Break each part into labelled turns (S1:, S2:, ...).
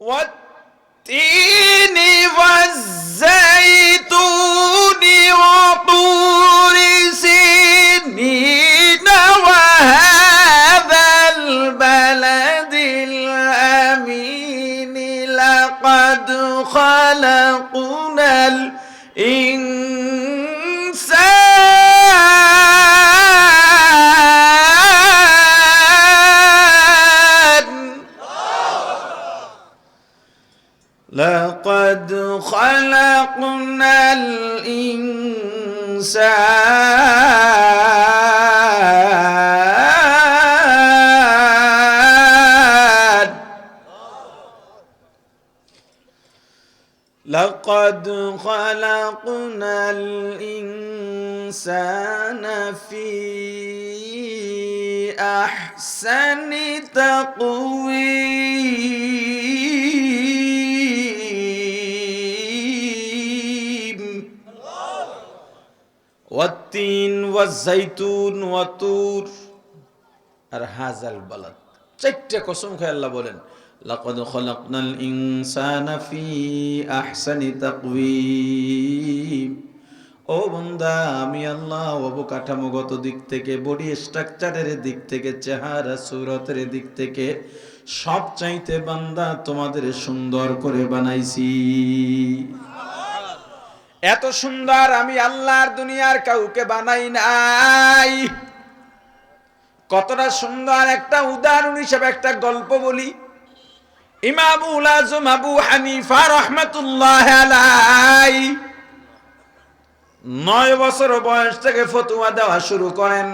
S1: والتين والزيتون وطور سنين وهذا البلد الأمين لقد خلقنا الإنسان خلقنا الإنسان لقد خلقنا الإنسان في أحسن تقويم তিন ওয়া আর হাজাল বালাদ। চারটা কসম খায় আল্লাহ বলেন ও বন্দা, আমি আল্লাহ অবকাঠামোগত দিক থেকে, বডি স্ট্রাকচারের দিক থেকে, চেহারা, সুরতের দিক থেকে সব চাইতে বান্দা তোমাদের সুন্দর করে বানাইছি। এত সুন্দর আমি আল্লাহর দুনিয়ার কাউকে বানাই নাই। কতটা সুন্দর একটা উদাহরণ হিসেবে একটা গল্প বলি। ইমামুল আজম আবু হানিফা রহমতুল্লাহ আলাই নয় বছর বয়স থেকে ফতুয়া দেওয়া শুরু করেন।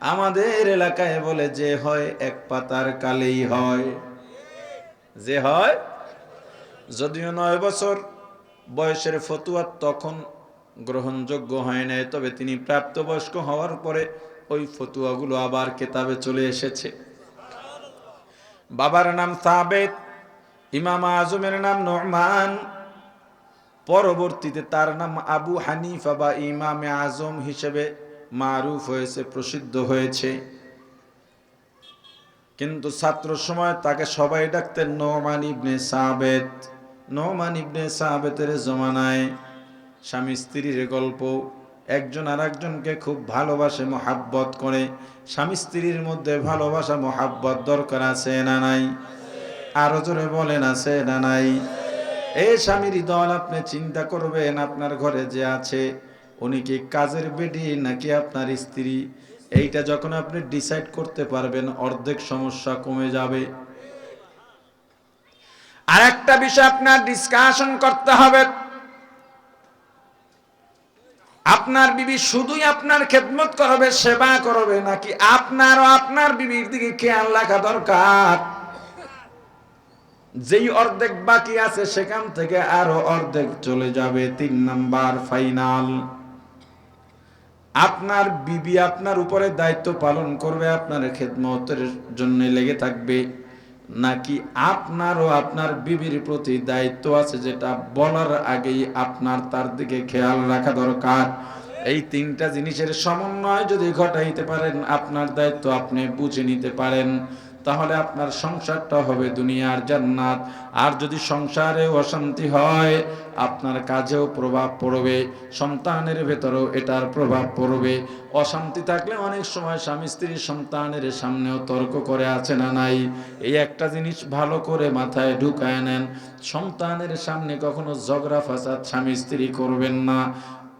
S1: আমাদের এলাকায় বলে, যে হয় এক পাতার কালেই হয়। যে হয়, যদিও নয় বছর। বয়সের ফতুয়া তখন গ্রহণযোগ্য হয় নাই, তবে তিনি প্রাপ্তবয়স্ক হওয়ার পরে ওই ফতুয়াগুলো আবার কেতাবে চলে এসেছে। বাবার নাম সাবেদ ইমাম আজমের নাম নোমান। পরবর্তীতে তার নাম আবু হানিফা বা ইমামে আজম হিসেবে মারুফ হয়েছে, প্রসিদ্ধ হয়েছে। কিন্তু ছাত্র সময় তাকে সবাই ডাকতেন নোমান ইবনে সাবেদ নোমান ইবনে সাবেতের জমানায় স্বামী স্ত্রীর গল্প, একজন আর একজনকে খুব ভালোবাসে, মোহাব্বত করে। স্বামী স্ত্রীর মধ্যে ভালোবাসা, মোহাব্বত দরকার আছে না নাই? আরও জোরে বলেন, আছে না নাই? এই স্বামীর দল আপনি চিন্তা করবেন, আপনার ঘরে যে আছে, উনি কি কাজের বেডি নাকি আপনার স্ত্রী? এইটা যখন আপনি ডিসাইড করতে পারবেন, অর্ধেক সমস্যা কমে যাবে। আর একটা বিষয় আপনার ডিসকাশন করতে হবে। আপনার বিবি শুধুই আপনার খেদমত করবে, সেবা করবে, নাকি আপনারও আপনার বিবির দিকে খেয়াল রাখা দরকার? যেই অর্ধেক বাকি আছে, সেখান থেকে আরও অর্ধেক চলে যাবে। তিন নাম্বার ফাইনাল আপনার বিবি আপনার উপরে দায়িত্ব পালন করবে, আপনার খেদমতের জন্য লেগে থাকবে। নাকি আপনারও আপনার বিবির প্রতি দায়িত্ব আছে যেটা বলার আগেই আপনার তার দিকে খেয়াল রাখা দরকার? এই তিনটা জিনিসের সমন্বয় যদি ঘটাইতে পারেন, আপনার দায়িত্ব আপনি বুঝে নিতে পারেন। তাহলে আপনার সংসারটা হবে দুনিয়ার জান্নাত। আর যদি সংসারে অশান্তি হয়, আপনার কাজেও প্রভাব পড়বে, সন্তানের ভেতরেও এটার প্রভাব পড়বে। অশান্তি থাকলে অনেক সময় স্বামী স্ত্রী সন্তানের সামনেও তর্ক করে আছে না নাই? এই একটা জিনিস ভালো করে মাথায় ঢুকায় নেন। সন্তানের সামনে কখনো ঝগড়া ফাসাদ স্বামী স্ত্রী করবেন না।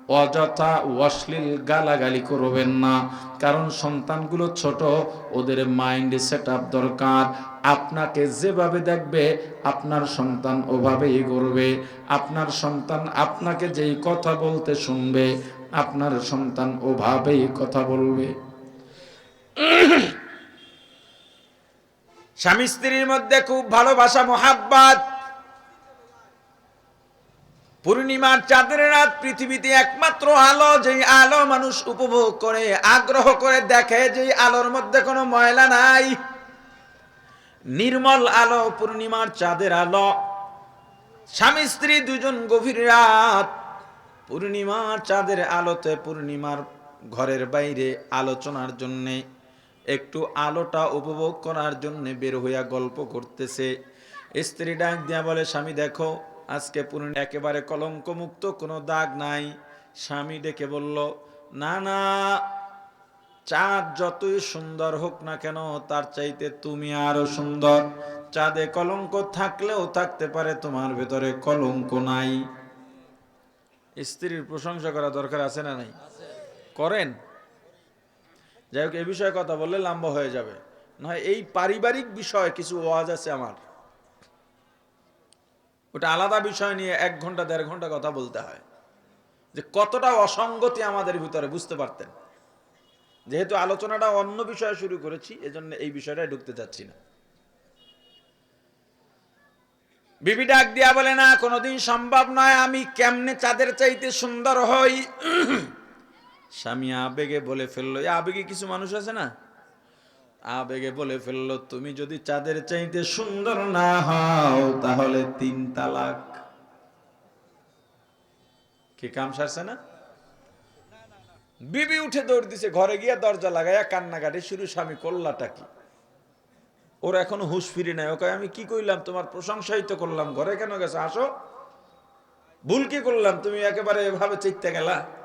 S1: অযথা অশ্লীল গালাগালি করবেন না। কারণ সন্তানগুলো ছোট, ওদের মাইন্ড সেট আপ দরকার। আপনাকে যেভাবে দেখবে, আপনার সন্তান ওভাবেই করবে আপনার সন্তান আপনাকে যেই কথা বলতে শুনবে, আপনার সন্তান ওভাবেই কথা বলবে। স্বামী স্ত্রীর মধ্যে খুব ভালোবাসা, মোহাব্বাত। পূর্ণিমার চাঁদের রাত পৃথিবীতে একমাত্র আলো, যেই আলো মানুষ উপভোগ করে, আগ্রহ করে দেখে, যেই আলোর মধ্যে কোনো ময়লা নাই। নির্মল আলো, পূর্ণিমার চাঁদের আলো। স্বামী, স্ত্রী দুজন গভীর রাত। পূর্ণিমার চাঁদের আলোতে পূর্ণিমার ঘরের বাইরে আলোচনার জন্যে, একটু আলোটা উপভোগ করার জন্য বের হইয়া গল্প করতেছে। স্ত্রী ডাক দিয়া বলে, স্বামী, দেখো আজকে পুরো একেবারে কলঙ্ক মুক্ত কোনো দাগ নাই। স্বামী ডেকে বলল না না চাঁদ যতই সুন্দর হোক না কেন তার চাইতে তুমি আরও সুন্দর। চাঁদে কলঙ্ক থাকলেও থাকতে পারে তোমার ভেতরে কলঙ্ক নাই। স্ত্রীর প্রশংসা করা দরকার আছে না নাই? করেন। যাই হোক এ বিষয়ে কথা বললে লম্বা হয়ে যাবে। নয় এই পারিবারিক বিষয়ে কিছু ওয়াজ আছে আমার। ওটা আলাদা বিষয় নিয়ে এক ঘণ্টা, দেড় ঘণ্টা কথা বলতে হয়। যে কতটা অসঙ্গতি আমাদের ভিতরে, বুঝতে পারতেন? যেহেতু আলোচনাটা অন্য বিষয়ে শুরু করেছি, এজন্য এই বিষয়টায় ঢুকতে যাচ্ছি না। বিবি ডাক দিয়া বলে, না, কোনোদিন সম্ভব নয়, আমি কেমনে চাঁদের চাইতে সুন্দর হই? স্বামী আবেগে বলে ফেলল আবেগে কিছু মানুষ আছে না? আবেগে বলে ফেলল, তুমি যদি চাঁদের চাইতে সুন্দর না হও, তাহলে তিন তালাক। কি কাম সারছে না? বিবি উঠে দৌড় দিছে, ঘরে গিয়া দরজা লাগাইয়া কান্নাকাটি শুরু, স্বামী, করলাটা কি? ওর এখনও হুশ ফিরে নাই। ওকে আমি কি কইলাম? তোমার প্রশংসাই তো করলাম। ঘরে কেন গেছে? আসো। ভুল কি করলাম? তুমি একেবারে এভাবে চিকতে গেলা?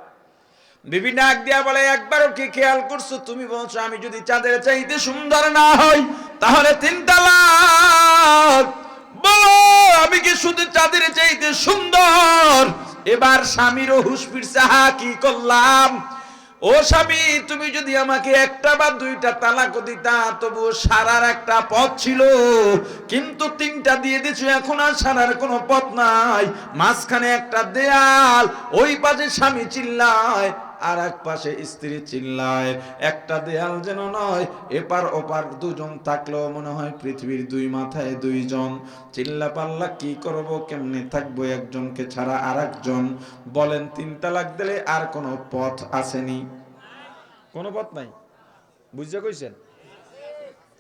S1: বিবি ডাক দিয়া বলে, একবারও কি খেয়াল করছ? তুমি বলছো আমি যদি চাঁদের চাইতে সুন্দর না হই, তাহলে তিন তালাক। বলো, আমি কি শুধু চাঁদের চাইতে সুন্দর? এবার স্বামীরও হুশ ফিরছে, হা, কি করলাম? ও স্বামী, তুমি যদি আমাকে একটা বা দুইটা তালাক দিতা তবু সারার একটা পথ ছিল। কিন্তু তিনটা দিয়ে দিছো, এখন আর সারার কোনো পথ নাই। মাঝখানে একটা দেয়াল, ওই পাশে স্বামী চিল্লায় আর এক পাশে স্ত্রী চিল্লায়, একটা দেয়াল যেন নয়, এপার ওপার দুজন থাকলেও মনে হয় পৃথিবীর দুই মাথায় দুইজন। চিল্লা পাল্লা কি করব, কেমনে থাকব একজনকে ছাড়া আর একজন বলেন, তিন তালাক দিলে আর কোনো পথ আসেনি। কোনো পথ নাই? বুঝতে কইছেন?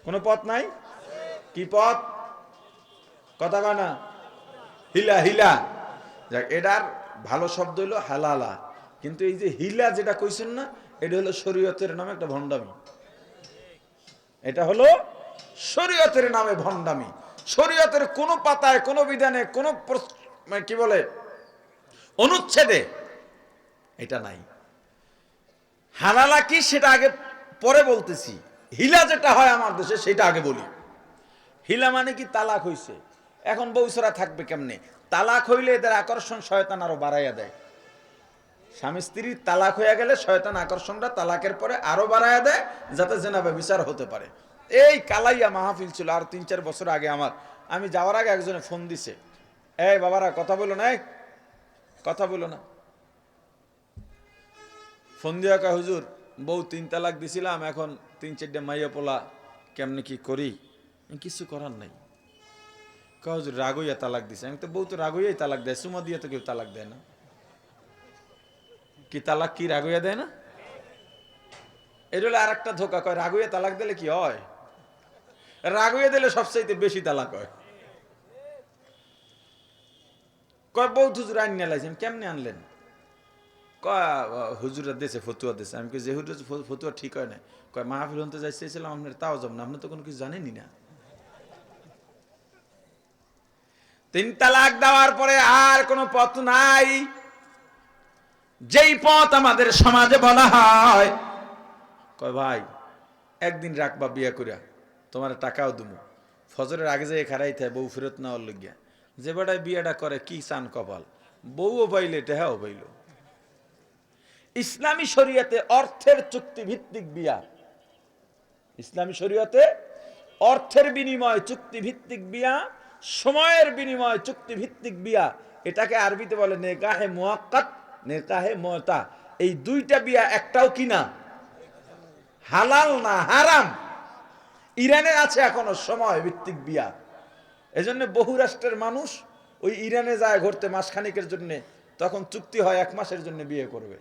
S1: কোনো পথ নাই? কি পথ? কথা কয় না। হিলা হিলা। যাক, এটার ভালো শব্দ হলো হালালা। কিন্তু এই যে হিলা যেটা কইছেন না, এটা হলো শরীয়তের নামে একটা ভণ্ডামি। এটা হলো শরীয়তের নামে ভণ্ডামি। শরীয়তের কোনো পাতায়, কোনো বিধানে, কোনো মানে কি বলে, অনুচ্ছেদে এটা নাই। হালালা কি সেটা আগে পরে বলতেছি। হিলা যেটা হয় আমার দেশে, সেটা আগে বলি। হিলা মানে কি তালাক হইছে। এখন বউসরা থাকবে কেমনে? তালাক হইলে এদের আকর্ষণ শয়তান আরও বাড়াইয়া দেয়। স্বামী স্ত্রীর তালাক হয়ে গেলে শয়তান আকর্ষণটা তালাকের পরে আরও বাড়াইয়া দেয়, যাতে জেনাবে বিচার হতে পারে। এই কালাইয়া মাহফিল ছিল আর তিন চার বছর আগে আমার। আমি যাওয়ার আগে একজনে ফোন দিছে। এই বাবারা, কথা বলো না কথা বলো না। ফোন দিয়া কয়, হুজুর, বউ তিন তালাক দিছিলাম, এখন তিন চারটে মাইয়া পোলা কেমনি কি করি? কিছু করার নাই। কয়, হুজুর রাগইয়া তালাক দিছে। আমি তো বউ তো রাগইয়াই তালাক দেয়, সুমা দিয়ে তো কেউ তালাক দেয় না। কি তালাক কি রাগইয়া দেয় না? এটা আর একটা ধোকা, কয় রাগইয়া তালাক দিলে কি হয়? রাগইয়া দিলে সবচাইতে বেশি তালাক হয়। কয় হুজুর কেমনে আনলেন? কয় হুজুরা দেশে ফতুয়া দেশে আমি যে হুজুর ফতুয়া ঠিক হয় না কয় মাহফিল হতে যাইছিলাম আপনার তাও যাব না, আপনি তো কোনো কিছু জানেনই না। তিন তালাক দেওয়ার পরে আর কোনো পথ নাই। যেই পথ আমাদের সমাজে বলা হয়। কয় ভাই, একদিন রাখবা বিয়া করিয়া, তোমার টাকাও দুমু। ফজরের আগে যে খারাই থাকে বউ ফেরত নেওয়ার লইগিয়া যে বেটায় বিয়েটা করে, কি চান কপাল? বউও পাইলে টেহাও পাইল। ইসলামী শরীয়তে অর্থের চুক্তি ভিত্তিক বিয়া। ইসলামী শরীয়তে অর্থের বিনিময় চুক্তি ভিত্তিক বিয়া, সময়ের বিনিময় চুক্তি ভিত্তিক বিয়া। এটাকে আরবিতে বলে নেকাহে মুয়াক্কাত। নেকাহে মতা এই দুইটা বিয়া একটাও কি না হালাল না হারাম? ইরানে আছে এখনও সময় ভিত্তিক বিয়া। এজন্য বহু রাষ্ট্রের মানুষ ওই ইরানে যায় ঘুরতে মাসখানিকের জন্য, তখন চুক্তি হয় এক মাসের জন্য বিয়ে করবে।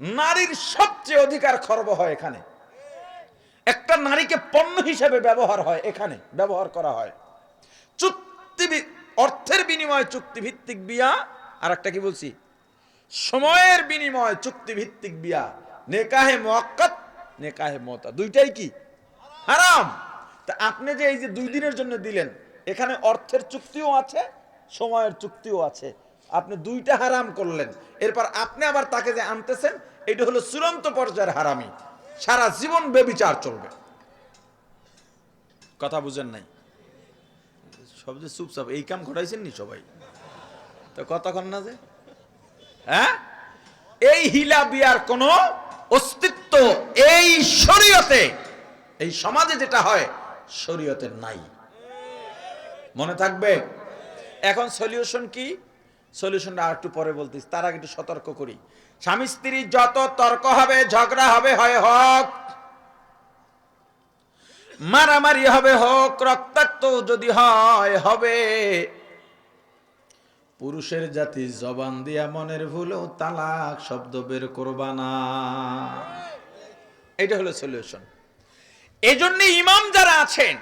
S1: নারীর সবচেয়ে অধিকার খর্ব হয় এখানে। একটা নারীকে পণ্য হিসেবে ব্যবহার হয় এখানে, ব্যবহার করা হয়। চুক্তি অর্থের বিনিময়ে চুক্তি ভিত্তিক বিয়া আর একটা কি বলছি? সময়ের বিনিময়ে চুক্তি ভিত্তিক বিয়া। নেকাহে মোয়াক্কাত নেকাহে মতা দুইটাই কি? হারাম। তা আপনি যে এই যে দুই দিনের জন্য দিলেন, এখানে অর্থের চুক্তিও আছে, সময়ের চুক্তিও আছে। আপনি দুইটা হারাম করলেন। এরপর আপনি আবার তাকে যে আনতেছেন, এটা হলো চূড়ান্ত পর্যায়ের হারামি। সারা জীবন বেবিচার চলবে। কথা বুঝেন নাই? সব যে চুপচাপ, এই কাম ঘটাইছেন নি সবাই? তো কতক্ষণ না যে। হ্যাঁ? এই হিলা বিয়ার কোন অস্তিত্ব এই শরীয়তে, এই সমাজে যেটা হয়, শরীয়তে নাই। মনে থাকবে? এখন সলিউশন কি? সলিউশনটা আর একটু পরে বলতেছি তার আগে একটু সতর্ক করি। স্বামী স্ত্রী যত তর্ক হবে, ঝগড়া হবে, হয় হক, মারামারি হবে, হোক, রক্তাক্ত যদি হয়, হবে। পুরুষের জাতি জবান দিয়া মনের ভুলেও তালাক শব্দ বের করবা না। এটা হলো সলিউশন এই জন্য ইমাম যারা আছেন,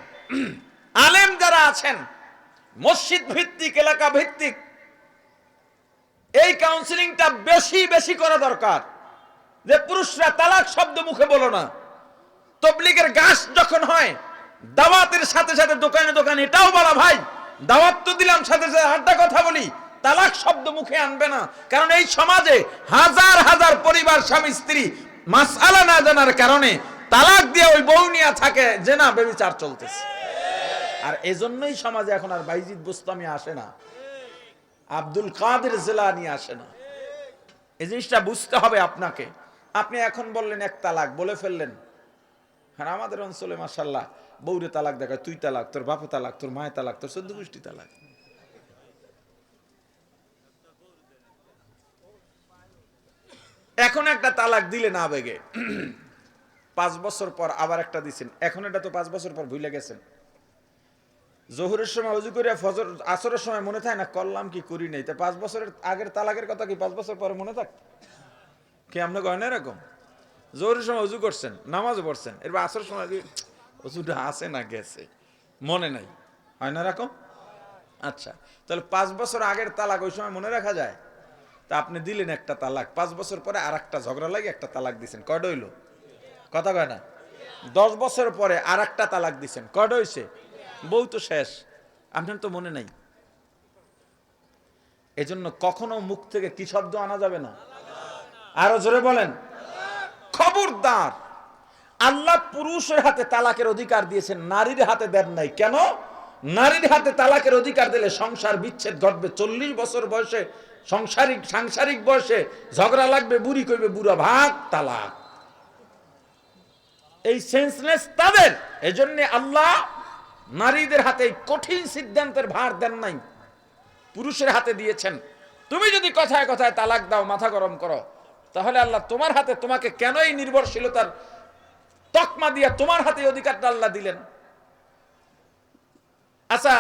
S1: আলেম যারা আছেন, মসজিদ ভিত্তিক, এলাকা ভিত্তিক, এই কাউন্সিলিংটা বেশি বেশি করা দরকার। যে পুরুষরা তালাক শব্দ মুখে বলো না। তবলিগের গাছ যখন হয়, দাওয়াতের সাথে সাথে দোকানে দোকানে, এটাও বলা ভাই, দাওয়াত তো দিলাম, সাথে সাথে আড্ডা কথা বলি তালাক শব্দ মুখে আনবে না। কারণ এই সমাজে হাজার হাজার পরিবার, স্বামী, স্ত্রী মাসআলা না জানার কারণে তালাক দিয়ে ওই বউ নিয়ে থাকে যে না বেবিচার চলতেছে। আর এজন্যই সমাজে এখন আর বাইজিদ বুস্তামি আসে না। আব্দুল কাদের জেলা নিয়ে আসে না। এই জিনিসটা বুঝতে হবে আপনাকে। আপনি এখন বললেন এক তালাক, বলে ফেললেন। হ্যাঁ আমাদের অঞ্চলে মাসাল্লাহ বৌরে তালাক দেখায়, তুই তালাক, তোর বাপে তালাক, তোর মায়ের তালাক, তোর চোদ্দ গোষ্ঠী তালাক। এখন একটা তালাক দিলে না আবেগে। পাঁচ বছর পর আবার একটা দিছেন। এখন এটা তো পাঁচ বছর পর ভুলে গেছেন। জহুরের সময় অজু করে ফজর, আসরের সময় মনে থাকে না, করলাম কি, করি নাই। তা পাঁচ বছরের আগের তালাকের কথা কি পাঁচ বছর পরে মনে থাক? কি আপনি কয় না এরকম? জহুরের সময় অজু করছেন, নামাজও পড়ছেন, এরপর আসরের সময় অজুটা আছে না গেছে? মনে নাই। হয় না এরকম? আচ্ছা তাহলে পাঁচ বছর আগের তালাক ওই সময় মনে রাখা যায়? তা আপনি দিলেন একটা তালাক। পাঁচ বছর পরে আর একটা ঝগড়া লাগে একটা তালাক দিছেন। কয়টা হইল? কথা কয় না? দশ বছর পরে আর একটা তালাক দিছেন। কয়টা হয়েছে বউ তো শেষ। আপনার তো মনে নাই? এজন্য কখনো মুখ থেকে কি শব্দ আনা যাবে না? আরও জোরে বলেন। খবরদার। আল্লাহ পুরুষের হাতে তালাকের অধিকার দিয়েছেন, নারীর হাতে দেন নাই। কেন? নারীর হাতে তালাকের অধিকার দিলে সংসার বিচ্ছেদ ঘটবে। চল্লিশ বছর বয়সে সংসারিক, সাংসারিক বয়সে ঝগড়া লাগবে, বুড়ি কইবে, বুড়া ভাগ, তালাক। এই সেন্সলেস তাদের। এজন্য আল্লাহ নারীদের হাতে কঠিন সিদ্ধান্তের ভার দেন নাই। পুরুষের হাতে দিয়েছেন। তুমি যদি কথায় কথায় তালাক দাও, মাথা গরম করো, তাহলে আল্লাহ তোমার হাতে তোমাকে কেন এই নির্ভরশীলতার তকমা দিয়ে তোমার হাতে অধিকারটা আল্লাহ দিলেন? আচ্ছা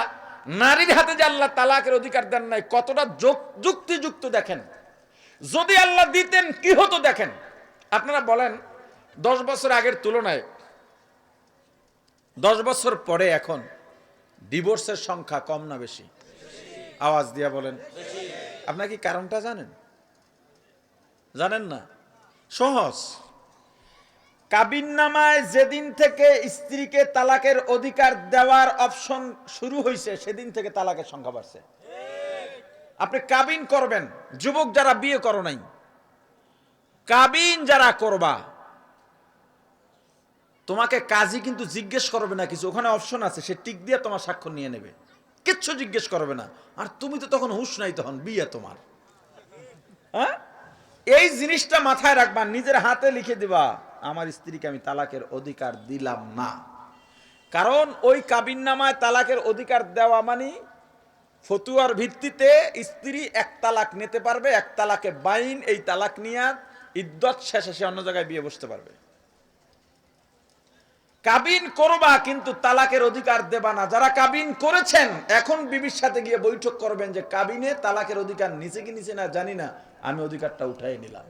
S1: নারীর হাতে যে আল্লাহ তালাকের অধিকার দেন নাই, কতটা যুক- যুক্তিযুক্ত দেখেন। যদি আল্লাহ দিতেন, কি হতো দেখেন? আপনারা বলেন, দশ বছর আগের তুলনায়, দশ বছর পরে এখন ডিভোর্সের সংখ্যা কম না বেশি? আওয়াজ দিয়া বলেন। আপনার কি কারণটা জানেন? জানেন না? সহজ। কাবিন নামায় যেদিন থেকে স্ত্রীকে তালাকের অধিকার দেওয়ার অপশন শুরু হয়েছে সেদিন থেকে তালাকের সংখ্যা বাড়ছে। আপনি কাবিন করবেন, যুবক যারা বিয়ে করো নাই, কাবিন যারা করবা, তোমাকে কাজী কিন্তু জিজ্ঞেস করবে না কিছু, ওখানে অপশন আছে, সে টিক দিয়ে তোমার স্বাক্ষর নিয়ে নেবে। কিচ্ছু জিজ্ঞেস করবে না, আর তুমি তো তখন হুশ নাই তখন, বিয়ে তোমার। হ্যাঁ? এই জিনিসটা মাথায় রাখবা, নিজের হাতে লিখে দিবা। আমার স্ত্রীকে আমি তালাকের অধিকার দিলাম না। কারণ ওই কাবিন নামায় তালাকের অধিকার দেওয়া মানে ফতুয়ার ভিত্তিতে স্ত্রী এক তালাক নিতে পারবে, এক তালাকে বাইন, এই তালাক নিয়ে ইদ্যত শেষে সে অন্য জায়গায় বিয়ে বসতে পারবে। কাবিন করবা কিন্তু তালাকের অধিকার দেবা না। যারা কাবিন করেছেন, এখন বিবির সাথে গিয়ে বৈঠক করবেন যে কাবিনে তালাকের অধিকার নিচে কি নিচে না জানি না, আমি অধিকারটা উঠাই নিলাম।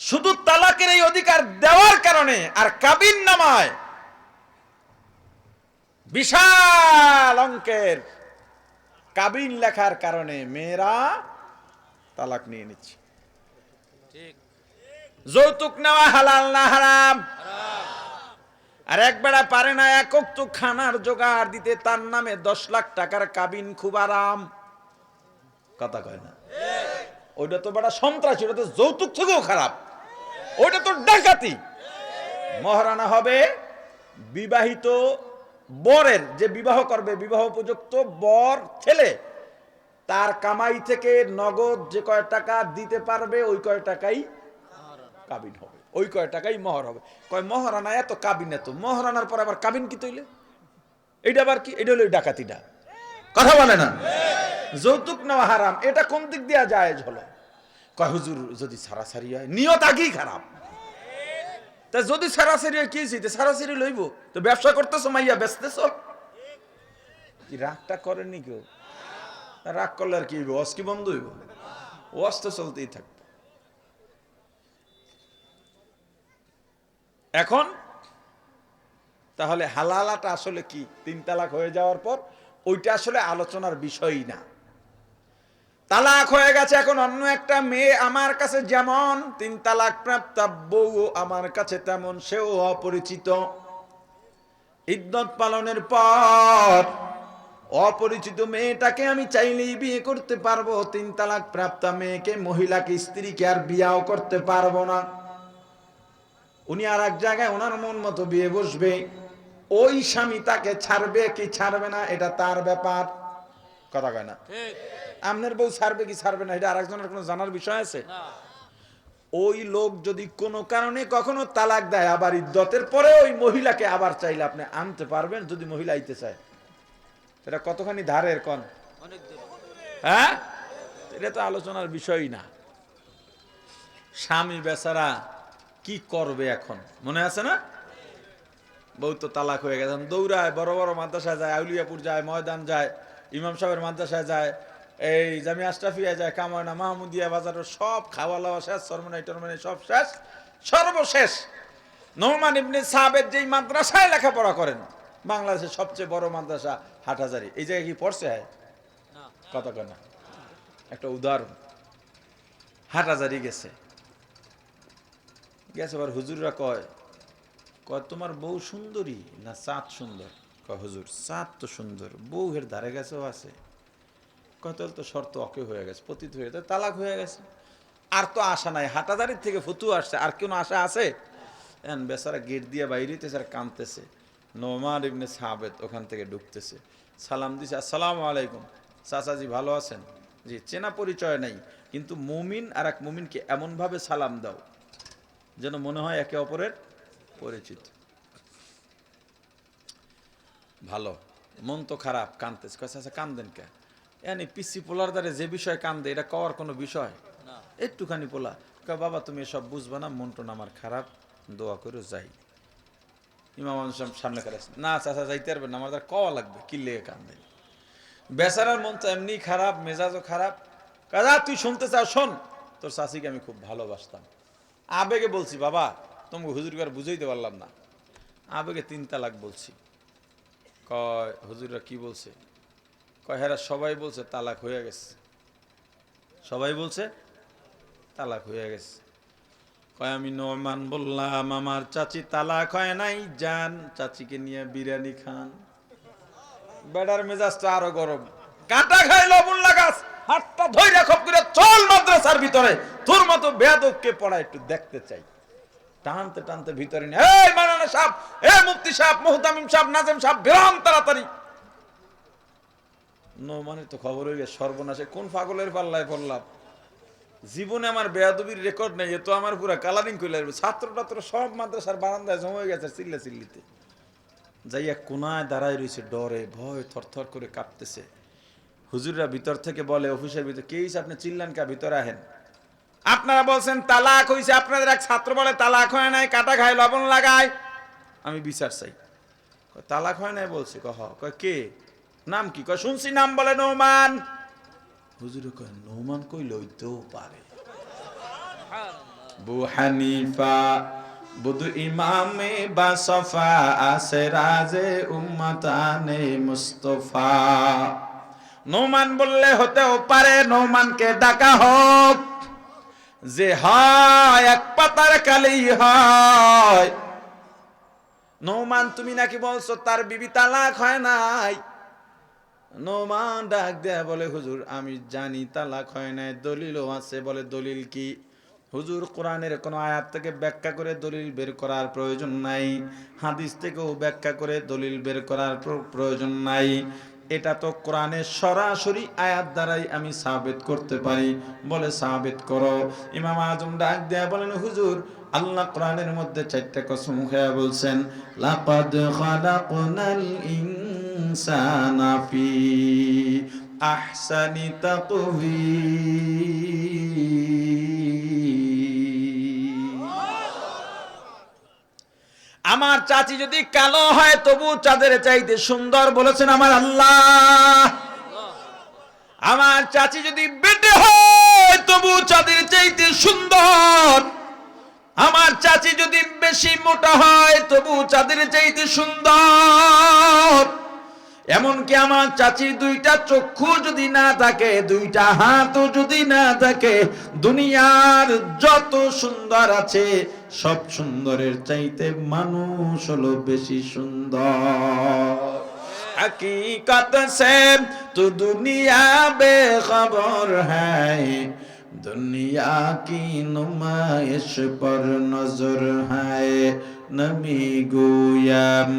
S1: শুধু তালাকের এই অধিকার দেওয়ার কারণে আর কাবিন নামায়। বিশাল অঙ্কের কাবিন লেখার কারণে মেয়েরা তালাক নিয়ে নিচ্ছে। যৌতুক নেওয়া হালাল না হারাম? আর এক বেড়া পারে না একক তো খানার জোগাড় দিতে তার নামে দশ লাখ টাকার কাবিন খুব আরাম। কথা কয় না? ওইটা তো বেড়া সন্ত্রাসী ওটা তো যৌতুক থেকেও খারাপ। ওইটা তো ডাকাতি। মহারানা হবে বিবাহিত বরের, যে বিবাহ করবে বিবাহ উপযুক্ত বর ছেলে। তার কামাই থেকে নগদ যে কয় টাকা দিতে পারবে, ওই কয় টাকাই কাবিন হবে। ওই কয় টাকাই মহর হবে। কয়, মহারানা, এত কাবিন এত। মহারানার পর আবার কাবিন কি তৈলে? এটা আবার কি? এটা হলো ডাকাতিটা। কথা বলে না? যৌতুক নেওয়া হারাম। এটা কোন দিক দিয়া যায় হলো? কয়, হুজুর, যদি সারাসারি হয়? নিয়ত আগেই খারাপ। তা যদি সারাসারি হয়, কি হইছে? সারাসারি লইব। তো ব্যবসা করতেছো মাইয়া কি রাগটা করেননি কেউ রাগ করলে আর কি হইব? অস কি বন্ধ হইব? ওয়াস তো চলতেই থাকবে। এখন, তাহলে হালালাটা আসলে কি? তিন তালাক হয়ে যাওয়ার পর, ওইটা আসলে আলোচনার বিষয়ই না। তালাক হয়ে গেছে। এখন অন্য একটা মেয়ে আমার কাছে যেমন তিন তালাক প্রাপ্ত বউ আমার কাছে তেমন, সেও অপরিচিত। ইদ্যত পালনের পর অপরিচিত মেয়েটাকে আমি চাইলেই বিয়ে করতে পারব। তিন তালাক প্রাপ্ত মেয়েকে, মহিলাকে, স্ত্রীকে আর বিয়াও করতে পারব না। উনি আর এক জায়গায় ওনার মন মতো বিয়ে বসবে। ওই স্বামী তাকে ছাড়বে কি ছাড়বে না, এটা তার ব্যাপার। কথা কয় না। আপনার বউ ছাড়বে কি ছাড়বে না এটা আরেকজনের কোনো জানার বিষয় আছে? ওই লোক যদি কোনো কারণে কখনো তালাক দেয় আবার ইদ্যতের পরে ওই মহিলাকে আবার চাইলে আপনি আনতে পারবেন যদি মহিলা আইতে চায়। এটা কতখানি ধারের কন? হ্যাঁ? এটা তো আলোচনার বিষয়ই না। স্বামী বেচারা কি করবে এখন? মনে আছে না? বউ তো তালাক হয়ে গেছে। দৌড়ায় বড় বড় মাদ্রাসায় যায় আউলিয়াপুর যায় ময়দান যায়। ইমাম সাহেবের মাদ্রাসায় যায় এই জামি আশরাফিয়া যায় কামায়না মাহমুদিয়া বাজারের সব খাওয়া লাওয়া শেষ সরমনাই টরমনাই সব শেষ সর্বশেষ। নৌমান ইবনে সাহাবের যেই মাদ্রাসায় লেখাপড়া করেন বাংলাদেশের সবচেয়ে বড় মাদ্রাসা হাটহাজারি। এই জায়গায় কি পড়ছে? হয় কথা কয় না। একটা উদাহরণ। হাটহাজারি গেছে। গেছে আবার হুজুররা কয় কয় তোমার বউ সুন্দরী না চাঁদ সুন্দর? হুজুর চাঁদ তো সুন্দর বউ এর ধারে গেছেও আছে। কয় তাহলে তো শর্ত অকে হয়ে গেছে, পতিত হয়ে গেছে, তালাক হয়ে গেছে। আর তো আশা নাই, হাটাদারির থেকে ফতু আসছে, আর কোনো আশা আছে? এন বেচারা গেট দিয়ে বাইরেতেছে আর কাঁদতেছে। নোমান ইবনে সাহাবেদ ওখান থেকে ঢুকতেছে। সালাম দিছে, আসসালামু আলাইকুম। চাচাজি ভালো আছেন? জি, চেনা পরিচয় নাই, কিন্তু মুমিন আর এক মুমিনকে এমনভাবে সালাম দাও, যেন মনে হয় একে অপরের পরিচিত। ভালো। মন তো খারাপ কানতেছে কয়েছে আচ্ছা কান্দেন কে? এনি পিসি পোলার দ্বারে যে বিষয় কান্দে এটা কওয়ার কোনো বিষয়? একটুখানি পোলা। কয় বাবা তুমি এসব বুঝবে না মন টন আমার খারাপ দোয়া করে যাই। ইমাম আজম সামনে করে আসে, না চাচা যাইতে পারবেন না আমার দ্বারা কওয়া লাগবে কি লেগে কান্দে বেচারার মন তো এমনি খারাপ মেজাজও খারাপ। কাজা তুই শুনতে চাও শোন। তোর চাষিকে আমি খুব ভালোবাসতাম। আবেগে বলছি বাবা তোমাকে হুজুরকে আর বুঝাইতে পারলাম না। আবেগে তিন তালাক বলছি। কয়, হুজুররা কি বলছে? কয়, হেরা সবাই বলছে তালাক হয়ে গেছে। সবাই বলছে তালাক হয়ে গেছে। কয়, আমি নমান বললাম, আমার চাচি তালাক হয় নাই, যান, চাচিকে নিয়ে বিরিয়ানি খান। বেড়ার মেজাজ তো আরও গরম। কাটা খাই লবণ লাগাস, হাতটা ধইরা খপ করে চল মাদ্রাসার ভিতরে। তোর মতো বেয়াদবকে পড়া একটু দেখতে চাই। টানতে টানতে ভিতরে নিয়ে, এই মানানা এ মুফতি সাহেব, মুহতামিম সাহেব, নাজেম সাহেব, বেরাম তাড়াতাড়ি। নোমানের তো খবর হয়ে গেছে সর্বনাশে কোন পাগলের পাল্লায় পড়লাম? জীবনে আমার বেয়াদবির রেকর্ড নেই তো আমার পুরো কালারিং করে লাগবে ছাত্র টাত্র সব মাদ্রাসার বারান্দায় জমা হয়ে গেছে চিল্লা চিল্লিতে। যাইয়া কোনায় দাঁড়ায় রয়েছে ডরে ভয় থরথর করে কাঁপতেছে। হুজুররা ভিতর থেকে বলে, অফিসের ভিতর কে হিসেবে আপনি চিল্লান কা? ভিতরে আহেন। আপনারা বলছেন তালাক হইছে, আপনাদের এক ছাত্র বলে, তালাক হয় নাই, কাটা খায় লবণ লাগায়। আমি বিচার চাই। তালাক হয় নাই? বলছে। কহ কে? নাম কি? কয়, শুনছি নাম বলে নৌমান। হুজুরে কয়, নৌমান কইল হইতেও পারে। বু বুধু ইমামে বা সফা আছে রাজে উম্মাতানে মুস্তফা। নৌমান বললে হতেও পারে, নৌমানকে ডাকা হোক। যে হায়, এক পাতার কালেই হয়। নৌমান, তুমি নাকি বলছো তার বিবি তালাক হয় নাই? নৌমান ডাক দেয়া বলে, হুজুর, আমি জানি তালাক হয় নাই, দলিলও আছে। বলে, দলিল কি? হুজুর, কোরআনের কোনো আয়াত থেকে ব্যাখ্যা করে দলিল বের করার প্রয়োজন নাই। হাদিস থেকেও ব্যাখ্যা করে দলিল বের করার প্র- প্রয়োজন নাই। এটা তো কোরআনের সরাসরি আয়াত দ্বারাই আমি সাবেত করতে পারি। বলে সাবেত করো। ইমাম আজম ডাক দেয়া বলেন, হুজুর, আল্লাহ কোরআনের মধ্যে চারটা কসম খেয়া বলছেন, লাকাদ খালাকনাল ইনসানা ফি আহসানি তাকওয়িম। আমার চাচি যদি কালো হয়, তবু চাঁদের চাইতে সুন্দর বলেছেন আমার আল্লাহ। আমার চাচি যদি বেটে হয়, তবু চাঁদের চাইতে সুন্দর। আমার চাচি যদি বেশি মোটা হয়, তবু চাঁদের চাইতে সুন্দর। এমনকি আমার চাচির দুইটা চক্ষু যদি না থাকে, দুইটা হাতও যদি না থাকে, দুনিয়ার যত সুন্দর আছে সব সুন্দরের চাইতে মানুষ হলো বেশি সুন্দর। হকীকত সে, তো দুনিয়া বেখবর হ্যায় দুনিয়া কি নুমাইশ পর নজর হ্যায় নবী গোয়াম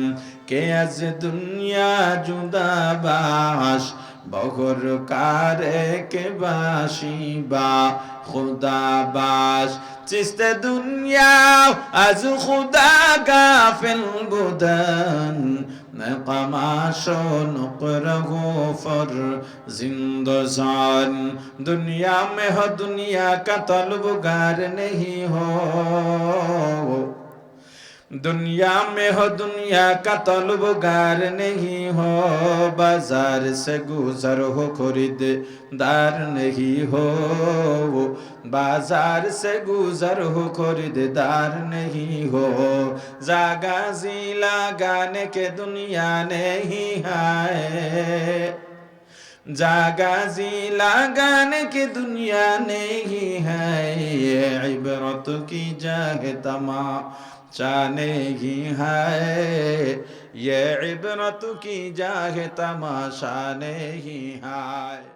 S1: কে আজ দুনিয়া জুদাবাস বগর কারে কে বাসিবা, খুদাবাস। چیست دنیا از خدا غافل بودن نقماش و نقره و فر زندزان دنیا میں ہو دنیا کا طلبگار نہیں ہو दुनिया में हो दुनिया का तलबगार नहीं हो बाजार से गुजर हो खरीददार नहीं हो बाजार से गुजर हो खरीददार नहीं हो जागा जी लगाने के दुनिया नहीं है जागा जी लगाने की दुनिया नहीं है ये इबरत की जग तमा चाने ही है। ये इबरत की जाहे तमाशा नहीं है।